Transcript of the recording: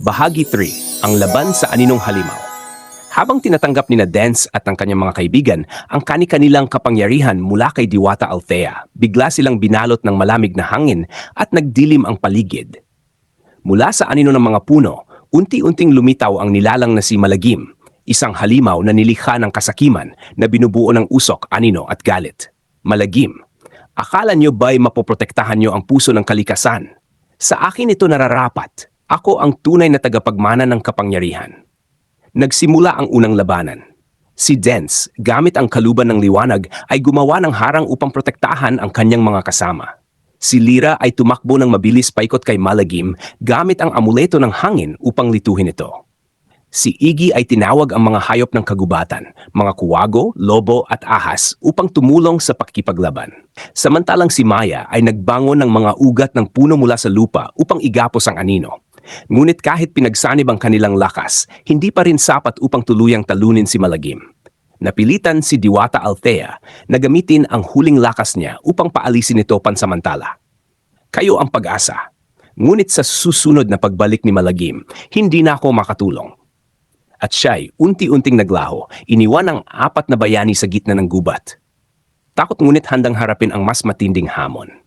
Bahagi 3, ang laban sa aninong halimaw. Habang tinatanggap ni na Dance at ang kanyang mga kaibigan ang kani-kanilang kapangyarihan mula kay Diwata Althea, bigla silang binalot ng malamig na hangin at nagdilim ang paligid. Mula sa anino ng mga puno, unti-unting lumitaw ang nilalang na si Malagim, isang halimaw na nilikha ng kasakiman na binubuo ng usok, anino at galit. Malagim, akala nyo ba'y mapoprotektahan nyo ang puso ng kalikasan? Sa akin ito nararapat. Ako ang tunay na tagapagmana ng kapangyarihan. Nagsimula ang unang labanan. Si Dance, gamit ang kaluban ng liwanag, ay gumawa ng harang upang protektahan ang kanyang mga kasama. Si Lira ay tumakbo ng mabilis paikot kay Malagim gamit ang amuleto ng hangin upang lituhin ito. Si Iggy ay tinawag ang mga hayop ng kagubatan, mga kuwago, lobo at ahas upang tumulong sa pakikipaglaban. Samantalang si Maya ay nagbangon ng mga ugat ng puno mula sa lupa upang igapos ang anino. Ngunit kahit pinagsanib ang kanilang lakas, hindi pa rin sapat upang tuluyang talunin si Malagim. Napilitan si Diwata Althea na gamitin ang huling lakas niya upang paalisin ito pansamantala. Kayo ang pag-asa. Ngunit sa susunod na pagbalik ni Malagim, hindi na ako makatulong. At siya'y unti-unting naglaho, iniwan ang apat na bayani sa gitna ng gubat. Takot ngunit handang harapin ang mas matinding hamon.